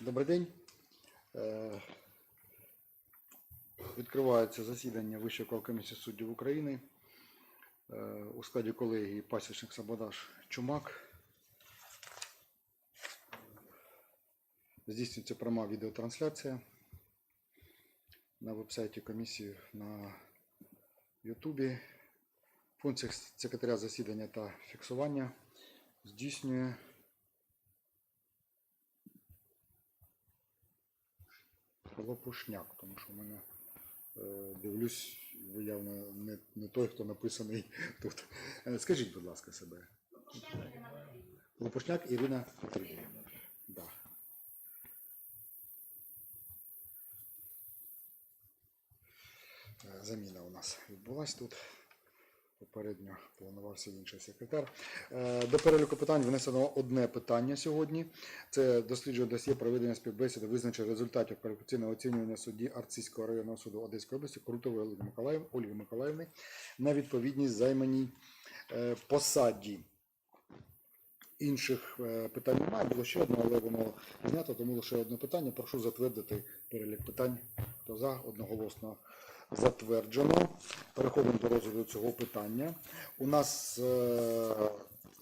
Добрий день. Е, Відкривається засідання Вищої квалкомісії суддів України Е, у складі колегії пасічник Сабодаш Чумак. Здійснюється пряма відеотрансляція на вебсайті комісії на Ютубі. Функція секретаря засідання та фіксування здійснює Лопушняк, тому що в мене е, дивлюсь, ви явно не, не той, хто написаний тут. Е, Скажіть, будь ласка, себе. Лопушняк Ірина Петрівна. Да. Е, Заміна у нас відбулась тут. Попередньо планувався інший секретар. Е, До переліку питань внесено одне питання сьогодні. Це досліджує досьє проведення співбесіди, визначення результатів кваліфікаційного оцінювання судді Арцизького районного суду Одеської області Крутової Ольги Миколаїв, Ольги Миколаївни на відповідність займаній е, посаді. Інших е, питань немає, було ще одне, але воно знято, тому лише одне питання. Прошу затвердити перелік питань. Хто за одноголосно затверджено. Переходимо до розгляду цього питання. У нас е,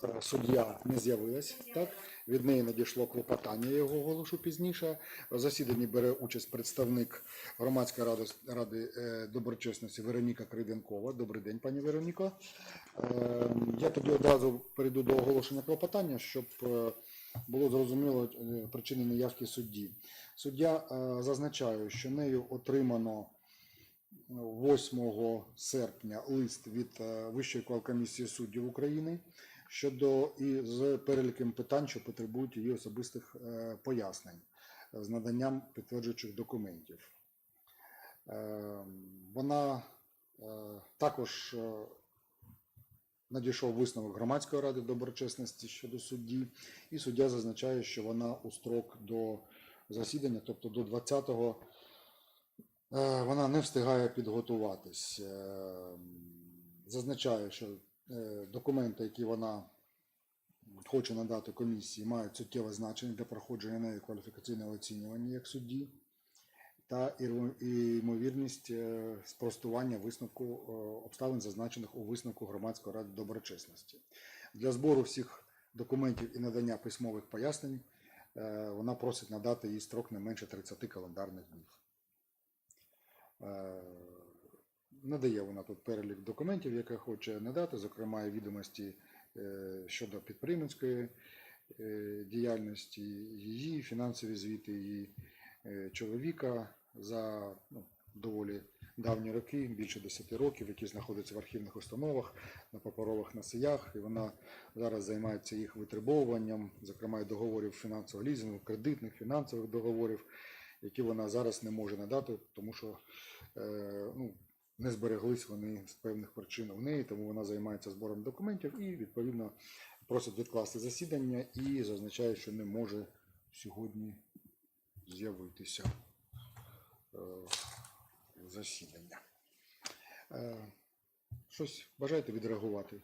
е, суддя не з'явилась, так? Від неї надійшло клопотання, я його оголошу пізніше. В засіданні бере участь представник громадської ради, ради е, доброчесності Вероніка Криденкова. Добрий день, пані Вероніко. Я тоді одразу перейду до оголошення клопотання, щоб було зрозуміло причини неявки судді. Суддя зазначає, що нею отримано 8 серпня лист від е, Вищої квалкомісії суддів України щодо і з переліком питань, що потребують її особистих е, пояснень з наданням підтверджуючих документів. Е, Вона також надійшов висновок громадської ради доброчесності щодо судді, і суддя зазначає, що вона у строк до засідання, тобто до 20-го, е, вона не встигає підготуватись. Е, Зазначає, що е, документи, які вона хоче надати комісії, мають суттєве значення для проходження нею кваліфікаційного оцінювання як судді та ймовірність е, спростування висновку е, обставин, зазначених у висновку громадської ради доброчесності. Для збору всіх документів і надання письмових пояснень е, вона просить надати їй строк не менше 30 календарних днів. Е, Надає вона тут перелік документів, які хоче надати, зокрема і відомості е, щодо підприємницької е, діяльності, її фінансові звіти, її чоловіка за ну, доволі давні роки, більше 10 років, які знаходяться в архівних установах, на паперових носіях, і вона зараз займається їх витребовуванням, зокрема і договорів фінансового лізингу, кредитних фінансових договорів, які вона зараз не може надати, тому що е, ну, не збереглись вони з певних причин в неї, тому вона займається збором документів і відповідно просить відкласти засідання і зазначає, що не може сьогодні з'явитися е, засідання. Е, Щось бажаєте відреагувати,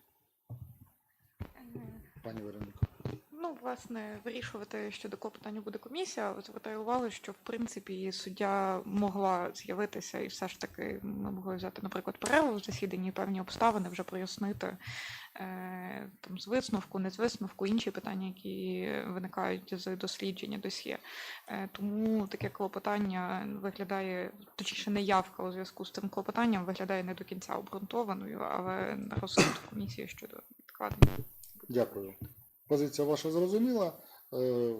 пані Вероніко? Ну, власне, вирішувати щодо клопотання буде комісія. Звертаю увагу, що в принципі суддя могла з'явитися, і все ж таки ми могли взяти, наприклад, перерву в засіданні, і певні обставини вже прояснити е, там з висновку, не з висновку, інші питання, які виникають з дослідження досьє. Е, тому таке клопотання виглядає, точніше, неявка у зв'язку з цим клопотанням виглядає не до кінця обґрунтованою, але на розсуд комісії щодо відкладення. Дякую. Позиція ваша зрозуміла. Е,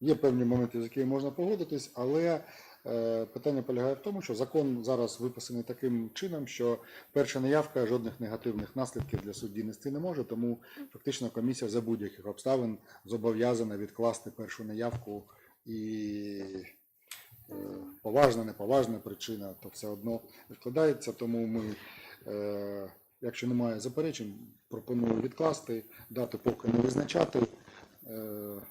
Є певні моменти, з якими можна погодитись, але е, питання полягає в тому, що закон зараз виписаний таким чином, що перша неявка жодних негативних наслідків для судді нести не може, тому фактично комісія за будь-яких обставин зобов'язана відкласти першу неявку і е, поважна, неповажна причина, то все одно відкладається. Тому ми, якщо немає заперечень, пропоную відкласти, дати поки не визначати е,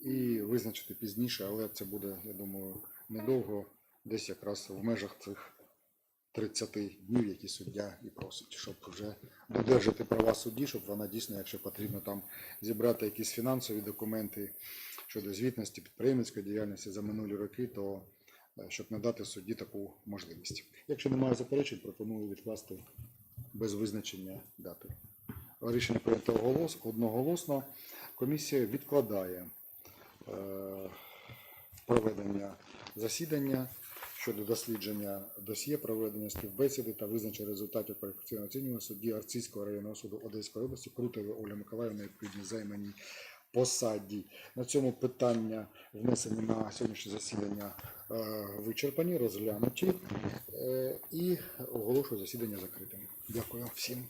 і визначити пізніше, але це буде, я думаю, недовго, десь якраз в межах цих 30 днів, які суддя і просить, щоб вже додержати права судді, щоб вона дійсно, якщо потрібно там зібрати якісь фінансові документи щодо звітності підприємницької діяльності за минулі роки, то е, щоб надати судді таку можливість. Якщо немає заперечень, пропоную відкласти без визначення дати. Рішення прийнято оголос- одноголосно. Комісія відкладає е, проведення засідання щодо дослідження досьє, проведення співбесіди та визначення результатів кваліфікаційного оцінювання судді Арцизького районного суду Одеської області Крутові Оля Миколаївна відповідні займаній посаді. На цьому питання внесені на сьогоднішнє засідання е, вичерпані, розглянуті е, і оголошую засідання закритим. Дякую всім.